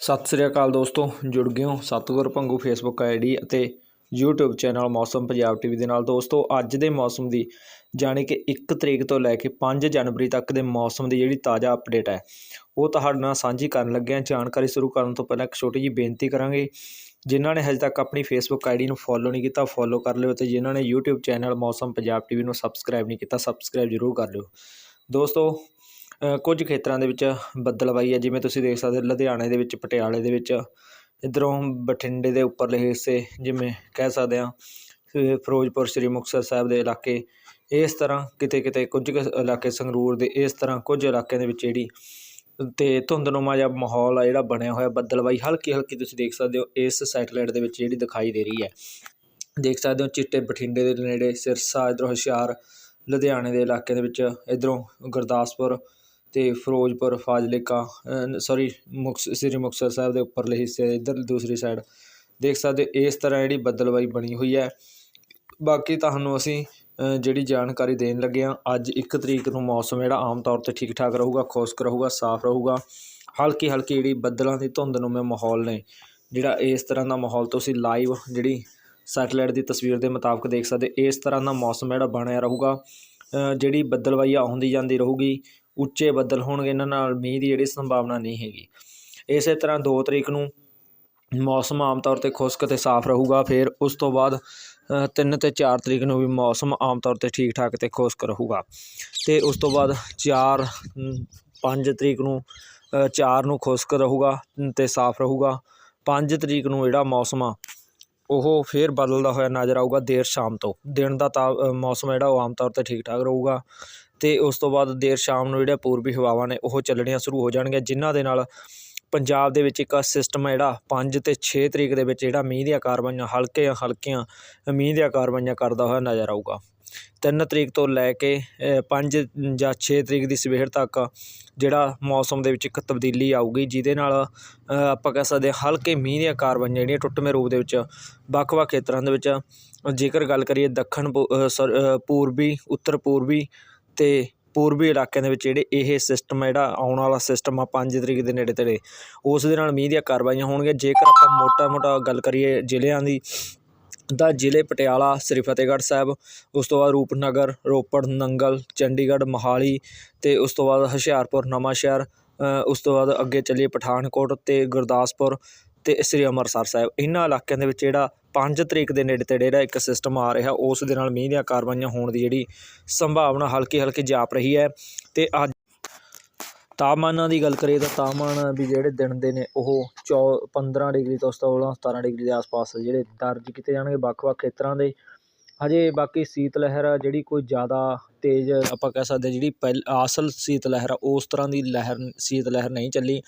ਸਤਿ ਸ੍ਰੀ ਅਕਾਲ ਦੋਸਤੋ, ਜੁੜ ਗਏ ਹੋ ਸਤਗੁਰ ਭੰਗੂ ਫੇਸਬੁੱਕ ਆਈਡੀ ਅਤੇ YouTube channel Mausam Punjab TV ਦੇ ਨਾਲ। ਦੋਸਤੋ, ਅੱਜ ਦੇ ਮੌਸਮ ਦੀ ਜਾਣੀ ਕਿ 1 ਤਰੀਕ ਤੋਂ ਲੈ ਕੇ 5 ਜਨਵਰੀ ਤੱਕ ਦੇ ਮੌਸਮ ਦੀ ਜਿਹੜੀ ਤਾਜ਼ਾ ਅਪਡੇਟ ਹੈ, ਉਹ ਤੁਹਾਡੇ ਨਾਲ ਸਾਂਝੀ ਕਰਨ ਲੱਗੇ ਹਾਂ। ਜਾਣਕਾਰੀ ਸ਼ੁਰੂ ਕਰਨ ਤੋਂ ਪਹਿਲਾਂ ਇੱਕ ਛੋਟੀ ਜਿਹੀ ਬੇਨਤੀ ਕਰਾਂਗੇ, ਜਿਨ੍ਹਾਂ ਨੇ ਹਜੇ ਤੱਕ ਆਪਣੀ ਫੇਸਬੁੱਕ ਆਈਡੀ ਨੂੰ ਫੋਲੋ ਨਹੀਂ ਕੀਤਾ ਫੋਲੋ ਕਰ ਲਿਓ ਤੇ ਜਿਨ੍ਹਾਂ ਨੇ YouTube channel Mausam Punjab TV ਨੂੰ ਸਬਸਕ੍ਰਾਈਬ ਨਹੀਂ ਕੀਤਾ ਸਬਸਕ੍ਰਾਈਬ ਜ਼ਰੂਰ ਕਰ ਲਿਓ। ਦੋਸਤੋ ਕੁਝ ਖੇਤਰਾਂ ਦੇ ਵਿੱਚ ਬੱਦਲਵਾਈ ਹੈ, ਜਿਵੇਂ ਤੁਸੀਂ ਦੇਖ ਸਕਦੇ ਹੋ, ਲੁਧਿਆਣੇ ਦੇ ਵਿੱਚ, ਪਟਿਆਲੇ ਦੇ ਵਿੱਚ, ਇੱਧਰੋਂ ਬਠਿੰਡੇ ਦੇ ਉੱਪਰਲੇ ਹਿੱਸੇ, ਜਿਵੇਂ ਕਹਿ ਸਕਦੇ ਹਾਂ ਫਿਰੋਜ਼ਪੁਰ, ਸ੍ਰੀ ਮੁਕਤਸਰ ਸਾਹਿਬ ਦੇ ਇਲਾਕੇ, ਇਸ ਤਰ੍ਹਾਂ ਕਿਤੇ ਕਿਤੇ ਕੁਝ ਕੁ ਇਲਾਕੇ ਸੰਗਰੂਰ ਦੇ, ਇਸ ਤਰ੍ਹਾਂ ਕੁਝ ਇਲਾਕਿਆਂ ਦੇ ਵਿੱਚ ਜਿਹੜੀ ਤੇ ਧੁੰਦਨੁਮਾ ਜਿਹਾ ਮਾਹੌਲ ਆ ਜਿਹੜਾ ਬਣਿਆ ਹੋਇਆ ਬੱਦਲਵਾਈ ਹਲਕੀ ਹਲਕੀ ਤੁਸੀਂ ਦੇਖ ਸਕਦੇ ਹੋ, ਇਸ ਸੈਟਲਾਈਟ ਦੇ ਵਿੱਚ ਜਿਹੜੀ ਦਿਖਾਈ ਦੇ ਰਹੀ ਹੈ। ਦੇਖ ਸਕਦੇ ਹੋ, ਚਿੱਟੇ ਬਠਿੰਡੇ ਦੇ ਨੇੜੇ, ਸਿਰਸਾ, ਇੱਧਰੋਂ ਹੁਸ਼ਿਆਰ, ਲੁਧਿਆਣੇ ਦੇ ਇਲਾਕੇ ਦੇ ਵਿੱਚ, ਇੱਧਰੋਂ ਗੁਰਦਾਸਪੁਰ ਅਤੇ ਫਿਰੋਜ਼ਪੁਰ, ਫਾਜ਼ਿਲਕਾ ਸੋਰੀ ਮੁਕਸ, ਸ੍ਰੀ ਮੁਕਤਸਰ ਸਾਹਿਬ ਦੇ ਉੱਪਰਲੇ ਹਿੱਸੇ ਇੱਧਰ ਦੂਸਰੀ ਸਾਈਡ ਦੇਖ ਸਕਦੇ ਇਸ ਤਰ੍ਹਾਂ ਜਿਹੜੀ ਬੱਦਲਵਾਈ ਬਣੀ ਹੋਈ ਹੈ। ਬਾਕੀ ਤੁਹਾਨੂੰ ਅਸੀਂ ਜਿਹੜੀ ਜਾਣਕਾਰੀ ਦੇਣ ਲੱਗੇ ਹਾਂ, ਅੱਜ ਇੱਕ ਤਰੀਕ ਨੂੰ ਮੌਸਮ ਜਿਹੜਾ ਆਮ ਤੌਰ ਤੇ ਠੀਕ ਠਾਕ ਰਹੂਗਾ, ਖੁਸ਼ਕ ਰਹੂਗਾ, ਸਾਫ਼ ਰਹੂਗਾ। ਹਲਕੀ ਹਲਕੀ ਜਿਹੜੀ ਬੱਦਲਾਂ ਦੀ ਧੁੰਦ ਨੂੰ ਮਾਹੌਲ ਨੇ, ਜਿਹੜਾ ਇਸ ਤਰ੍ਹਾਂ ਦਾ ਮਾਹੌਲ ਤੁਸੀਂ ਲਾਈਵ ਜਿਹੜੀ ਸੈਟਲਾਈਟ ਦੀ ਤਸਵੀਰ ਦੇ ਮੁਤਾਬਕ ਦੇਖ ਸਕਦੇ ਇਸ ਤਰ੍ਹਾਂ ਦਾ ਮੌਸਮ ਜਿਹੜਾ ਬਣਿਆ ਰਹੂਗਾ। ਜਿਹੜੀ ਬੱਦਲਵਾਈ ਆਉਂਦੀ ਜਾਂਦੀ ਰਹੂਗੀ। ਉੱਚੇ ਬੱਦਲ ਹੋਣਗੇ, ਇਹਨਾਂ ਨਾਲ ਮੀਂਹ ਦੀ ਜਿਹੜੀ ਸੰਭਾਵਨਾ ਨਹੀਂ ਹੈਗੀ। ਇਸੇ ਤਰ੍ਹਾਂ 2 ਤਰੀਕ ਨੂੰ ਮੌਸਮ ਆਮ ਤੌਰ ਤੇ ਖੁਸ਼ਕ ਤੇ ਸਾਫ਼ ਰਹੂਗਾ, ਫਿਰ ਉਸ ਤੋਂ ਬਾਅਦ 3 ਤੇ 4 ਤਰੀਕ ਨੂੰ ਵੀ ਮੌਸਮ ਆਮ ਤੌਰ ਤੇ ਠੀਕ ਠਾਕ ਤੇ ਖੁਸ਼ਕ ਰਹੂਗਾ। ਤੇ ਉਸ ਤੋਂ ਬਾਅਦ 4 5 ਤਰੀਕ ਨੂੰ 4 ਨੂੰ ਖੁਸ਼ਕ ਰਹੂਗਾ ਤੇ ਸਾਫ਼ ਰਹੂਗਾ। 5 ਤਰੀਕ ਨੂੰ ਜਿਹੜਾ ਮੌਸਮ ਆ, ਉਹ ਫੇਰ ਬਦਲਦਾ ਹੋਇਆ ਨਜ਼ਰ ਆਊਗਾ ਦੇਰ ਸ਼ਾਮ ਤੋਂ। ਦਿਨ ਦਾ ਤਾਂ ਮੌਸਮ ਜਿਹੜਾ, ਉਹ ਆਮ ਤੌਰ ਤੇ ਠੀਕ ਠਾਕ ਰਹੂਗਾ। ਅਤੇ ਉਸ ਤੋਂ ਬਾਅਦ ਦੇਰ ਸ਼ਾਮ ਨੂੰ ਜਿਹੜੀਆਂ ਪੂਰਬੀ ਹਵਾਵਾਂ ਨੇ, ਉਹ ਚੱਲਣੀਆਂ ਸ਼ੁਰੂ ਹੋ ਜਾਣਗੀਆਂ, ਜਿਨ੍ਹਾਂ ਦੇ ਨਾਲ ਪੰਜਾਬ ਦੇ ਵਿੱਚ ਇੱਕ ਸਿਸਟਮ ਹੈ ਜਿਹੜਾ 5 ਤੇ 6 ਤਰੀਕ ਦੇ ਵਿੱਚ ਜਿਹੜਾ ਮੀਂਹ ਦੀਆਂ ਕਾਰਵਾਈਆਂ ਹਲਕੇ ਹਲਕੀਆਂ ਮੀਂਹ ਦੀਆਂ ਕਾਰਵਾਈਆਂ ਕਰਦਾ ਹੋਇਆ ਨਜ਼ਰ ਆਊਗਾ। 3 ਤਰੀਕ ਤੋਂ ਲੈ ਕੇ 5 ਜਾਂ 6 ਤਰੀਕ ਦੀ ਸਵੇਰ ਤੱਕ ਜਿਹੜਾ ਮੌਸਮ ਦੇ ਵਿੱਚ ਇੱਕ ਤਬਦੀਲੀ ਆਊਗੀ, ਜਿਹਦੇ ਨਾਲ ਆਪਾਂ ਕਹਿ ਸਕਦੇ ਹਾਂ ਹਲਕੇ ਮੀਂਹ ਦੀਆਂ ਕਾਰਵਾਈਆਂ ਜਿਹੜੀਆਂ ਟੁੱਟਵੇਂ ਰੂਪ ਦੇ ਵਿੱਚ ਵੱਖ-ਵੱਖ ਖੇਤਰਾਂ ਦੇ ਵਿੱਚ, ਜੇਕਰ ਗੱਲ ਕਰੀਏ ਦੱਖਣ ਪੂਰਬੀ, ਉੱਤਰ ਪੂਰਬੀ ਅਤੇ ਪੂਰਬੀ ਇਲਾਕਿਆਂ ਦੇ ਵਿੱਚ ਜਿਹੜੇ ਇਹ ਸਿਸਟਮ ਆ, ਜਿਹੜਾ ਆਉਣ ਵਾਲਾ ਸਿਸਟਮ ਆ, ਪੰਜ ਤਰੀਕ ਦੇ ਨੇੜੇ ਤੇੜੇ, ਉਸ ਦੇ ਨਾਲ ਮੀਂਹ ਦੀਆਂ ਕਾਰਵਾਈਆਂ ਹੋਣਗੀਆਂ। ਜੇਕਰ ਆਪਾਂ ਮੋਟਾ-ਮੋਟਾ ਗੱਲ ਕਰੀਏ ਜ਼ਿਲ੍ਹਿਆਂ ਦੀ, ਤਾਂ ਜ਼ਿਲ੍ਹੇ ਪਟਿਆਲਾ, ਸ੍ਰੀ ਫਤਿਹਗੜ੍ਹ ਸਾਹਿਬ, ਉਸ ਤੋਂ ਬਾਅਦ ਰੂਪਨਗਰ, ਰੋਪੜ, ਨੰਗਲ, ਚੰਡੀਗੜ੍ਹ, ਮੋਹਾਲੀ ਅਤੇ ਉਸ ਤੋਂ ਬਾਅਦ ਹੁਸ਼ਿਆਰਪੁਰ, ਨਵਾਂਸ਼ਹਿਰ ਉਸ ਤੋਂ ਬਾਅਦ ਅੱਗੇ ਚੱਲੀਏ ਪਠਾਨਕੋਟ ਅਤੇ ਗੁਰਦਾਸਪੁਰ। ਅਤੇ ਸ੍ਰੀ ਅੰਮ੍ਰਿਤਸਰ ਸਾਹਿਬ, ਇਹਨਾਂ ਇਲਾਕਿਆਂ ਦੇ ਵਿੱਚ ਜਿਹੜਾ ਪੰਜ ਤਰੀਕ ਦੇ ਨੇੜੇ ਤੇੜੇ ਜਿਹੜਾ ਇੱਕ ਸਿਸਟਮ ਆ ਰਿਹਾ, ਉਸ ਦੇ ਨਾਲ ਮੀਂਹ ਦੀਆਂ ਕਾਰਵਾਈਆਂ ਹੋਣ ਦੀ ਜਿਹੜੀ ਸੰਭਾਵਨਾ ਹਲਕੀ ਹਲਕੀ ਜਾਪ ਰਹੀ ਹੈ ਅਤੇ ਅੱਜ ਤਾਪਮਾਨਾਂ ਦੀ ਗੱਲ ਕਰੀਏ ਤਾਂ ਤਾਪਮਾਨ ਵੀ ਜਿਹੜੇ ਦਿਨ ਦੇ ਨੇ, ਉਹ ਚੌ 15 ਡਿਗਰੀ ਤੋਂ 16 17 ਡਿਗਰੀ ਦੇ ਆਸ-ਪਾਸ ਜਿਹੜੇ ਦਰਜ ਕੀਤੇ ਜਾਣਗੇ ਵੱਖ-ਵੱਖ ਖੇਤਰਾਂ ਦੇ। ਹਜੇ ਬਾਕੀ ਸੀਤ ਲਹਿਰ ਜਿਹੜੀ ਕੋਈ ਜ਼ਿਆਦਾ ਤੇਜ਼ ਆਪਾਂ ਕਹਿ ਸਕਦੇ ਜਿਹੜੀ ਪਹਿਲ ਅਸਲ ਸੀਤ ਲਹਿਰ ਆ, ਉਸ ਤਰ੍ਹਾਂ ਦੀ ਲਹਿਰ ਸੀਤ ਲਹਿਰ ਨਹੀਂ ਚੱਲੀ।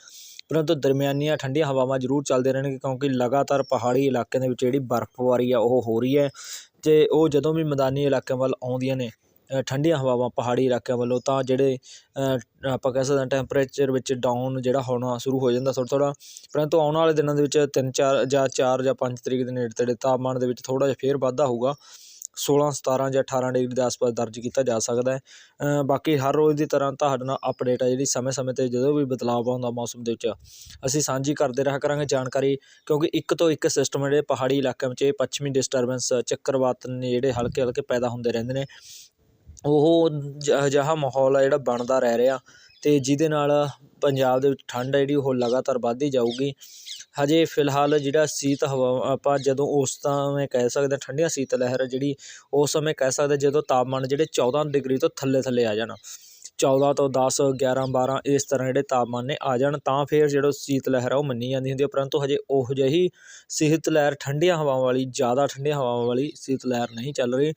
ਪਰੰਤੂ ਦਰਮਿਆਨੀਆਂ ਠੰਡੀਆਂ ਹਵਾਵਾਂ ਜ਼ਰੂਰ ਚੱਲਦੇ ਰਹਿਣਗੇ ਕਿਉਂਕਿ ਲਗਾਤਾਰ ਪਹਾੜੀ ਇਲਾਕਿਆਂ ਦੇ ਵਿੱਚ ਜਿਹੜੀ ਬਰਫ਼ਬਾਰੀ ਆ, ਉਹ ਹੋ ਰਹੀ ਹੈ ਅਤੇ ਉਹ ਜਦੋਂ ਵੀ ਮੈਦਾਨੀ ਇਲਾਕਿਆਂ ਵੱਲ ਆਉਂਦੀਆਂ ਨੇ ਠੰਡੀਆਂ ਹਵਾਵਾਂ ਪਹਾੜੀ ਇਲਾਕਿਆਂ ਵੱਲੋਂ ਤਾਂ ਜਿਹੜੇ ਆਪਾਂ ਕਹਿ ਸਕਦੇ ਹਾਂ ਟੈਂਪਰੇਚਰ ਵਿੱਚ ਡਾਊਨ ਜਿਹੜਾ ਹੋਣਾ ਸ਼ੁਰੂ ਹੋ ਜਾਂਦਾ ਥੋੜ੍ਹਾ ਥੋੜ੍ਹਾ, ਪਰੰਤੂ ਆਉਣ ਵਾਲੇ ਦਿਨਾਂ ਦੇ ਵਿੱਚ ਤਿੰਨ ਚਾਰ ਜਾਂ ਚਾਰ ਜਾਂ ਪੰਜ ਤਰੀਕ ਦੇ ਨੇੜੇ ਤੇੜੇ ਤਾਪਮਾਨ ਦੇ ਵਿੱਚ ਥੋੜ੍ਹਾ ਜਿਹਾ ਫੇਰ ਵਾਧਾ ਹੋਊਗਾ। 16 17 ਜਾਂ 18 ਡਿਗਰੀ ਦੇ ਆਸ-ਪਾਸ ਦਰਜ ਕੀਤਾ ਜਾ ਸਕਦਾ ਹੈ। ਬਾਕੀ ਹਰ ਰੋਜ਼ ਦੀ ਤਰ੍ਹਾਂ ਤੁਹਾਡੇ ਨਾਲ ਅਪਡੇਟ ਆ ਜਿਹੜੀ ਸਮੇਂ-ਸਮੇਂ ਤੇ ਜਦੋਂ ਵੀ ਬਦਲਾਵ ਆਉਂਦਾ ਮੌਸਮ ਦੇ ਵਿੱਚ। ਅਸੀਂ ਸਾਂਝੀ ਕਰਦੇ ਰਿਹਾ ਕਰਾਂਗੇ ਜਾਣਕਾਰੀ, ਕਿਉਂਕਿ ਇੱਕ ਤੋਂ ਇੱਕ ਸਿਸਟਮ ਜਿਹੜੇ ਪਹਾੜੀ ਇਲਾਕਿਆਂ ਵਿੱਚ ਇਹ ਪੱਛਮੀ ਡਿਸਟਰਬੈਂਸ ਚੱਕਰਵਾਤ ਨੇ ਜਿਹੜੇ ਹਲਕੇ ਹਲਕੇ ਪੈਦਾ ਹੁੰਦੇ ਰਹਿੰਦੇ ਨੇ। ਉਹ ਜ- ਅਜਿਹਾ ਮਾਹੌਲ ਆ ਜਿਹੜਾ ਬਣਦਾ ਰਹਿ ਰਿਹਾ ਅਤੇ ਜਿਹਦੇ ਨਾਲ ਪੰਜਾਬ ਦੇ ਵਿੱਚ ਠੰਡ ਹੈ ਜਿਹੜੀ ਉਹ ਲਗਾਤਾਰ ਵੱਧਦੀ ਜਾਊਗੀ। ਹਜੇ ਫਿਲਹਾਲ ਜਿਹੜਾ ਸੀਤ ਹਵਾ, ਆਪਾਂ ਜਦੋਂ ਉਸ ਸਮੇਂ ਕਹਿ ਸਕਦੇ ਹਾਂ ਠੰਡੀਆਂ ਸੀਤ ਲਹਿਰ ਜਿਹੜੀ ਉਸ ਸਮੇਂ ਕਹਿ ਸਕਦੇ ਜਦੋਂ ਤਾਪਮਾਨ ਜਿਹੜੇ 14 ਡਿਗਰੀ ਤੋਂ ਥੱਲੇ ਥੱਲੇ ਆ ਜਾਣ 14 ਤੋਂ 10 11 12 ਇਸ ਤਰ੍ਹਾਂ ਜਿਹੜੇ ਤਾਪਮਾਨ ਨੇ ਆ ਜਾਣ ਤਾਂ ਫਿਰ ਜਿਹੜਾ ਸੀਤ ਲਹਿਰ ਆ ਉਹ ਮੰਨੀ ਜਾਂਦੀ ਹੁੰਦੀ ਹੈ ਪਰੰਤੂ ਹਜੇ ਉਹ ਜਿਹੀ ਸੀਤ ਲਹਿਰ ਠੰਡੀਆਂ ਹਵਾਵਾਂ ਵਾਲੀ, ਜ਼ਿਆਦਾ ਠੰਡੀਆਂ ਹਵਾਵਾਂ ਵਾਲੀ ਸੀਤ ਲਹਿਰ ਨਹੀਂ ਚੱਲ ਰਹੀ।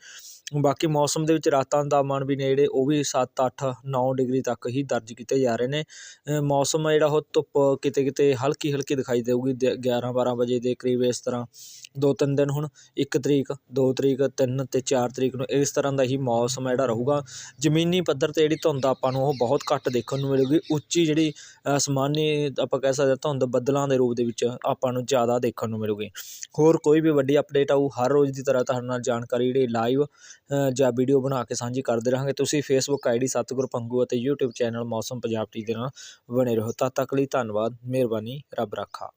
ਬਾਕੀ ਮੌਸਮ ਦੇ ਵਿੱਚ ਰਾਤਾਂ ਦਾ ਤਾਪਮਾਨ ਵੀ ਨੇ ਜਿਹੜੇ ਉਹ ਵੀ 7 8 9 ਡਿਗਰੀ ਤੱਕ ਹੀ ਦਰਜ ਕੀਤੇ ਜਾ ਰਹੇ ਨੇ। ਮੌਸਮ ਹੈ ਜਿਹੜਾ ਉਹ ਧੁੱਪ ਕਿਤੇ ਕਿਤੇ ਹਲਕੀ ਹਲਕੀ ਦਿਖਾਈ ਦੇਊਗੀ। 11 12 ਵਜੇ ਦੇ ਕਰੀਬ ਇਸ ਤਰ੍ਹਾਂ ਦੋ ਤਿੰਨ ਦਿਨ ਹੁਣ, ਇੱਕ ਤਰੀਕ, ਦੋ ਤਰੀਕ, ਤਿੰਨ ਅਤੇ ਚਾਰ ਤਰੀਕ ਨੂੰ ਇਸ ਤਰ੍ਹਾਂ ਦਾ ਹੀ ਮੌਸਮ ਜਿਹੜਾ ਰਹੇਗਾ। ਜ਼ਮੀਨੀ ਪੱਧਰ ਤੇ ਜਿਹੜੀ ਧੁੰਦ ਆਪਾਂ ਨੂੰ ਉਹ ਬਹੁਤ ਘੱਟ ਦੇਖਣ ਨੂੰ ਮਿਲੇਗੀ। ਉੱਚੀ ਜਿਹੜੀ ਅਸਮਾਨੀ ਆਪਾਂ ਕਹਿ ਸਕਦੇ ਧੁੰਦ ਬੱਦਲਾਂ ਦੇ ਰੂਪ ਦੇ ਵਿੱਚ ਆਪਾਂ ਨੂੰ ਜ਼ਿਆਦਾ ਦੇਖਣ ਨੂੰ ਮਿਲੂਗੀ। ਹੋਰ ਕੋਈ ਵੀ ਵੱਡੀ ਅਪਡੇਟ ਆਊ, ਹਰ ਰੋਜ਼ ਦੀ ਤਰ੍ਹਾਂ ਤੁਹਾਡੇ ਨਾਲ ਜਾਣਕਾਰੀ ਜਿਹੜੀ ਲਾਈਵ ਜਾਂ ਵੀਡੀਓ ਬਣਾ ਕੇ ਸਾਂਝੀ ਕਰਦੇ ਰਹਾਂਗੇ। ਤੁਸੀਂ ਫੇਸਬੁੱਕ ਆਈਡੀ ਸਤਿਗੁਰ ਪੰਗੂ ਅਤੇ YouTube channel Mausam Punjab T ਦੇ ਨਾਲ ਬਣੇ ਰਹੋ। ਤਦ ਤੱਕ ਲਈ ਧੰਨਵਾਦ, ਮਿਹਰਬਾਨੀ, ਰੱਬ ਰਾਖਾ।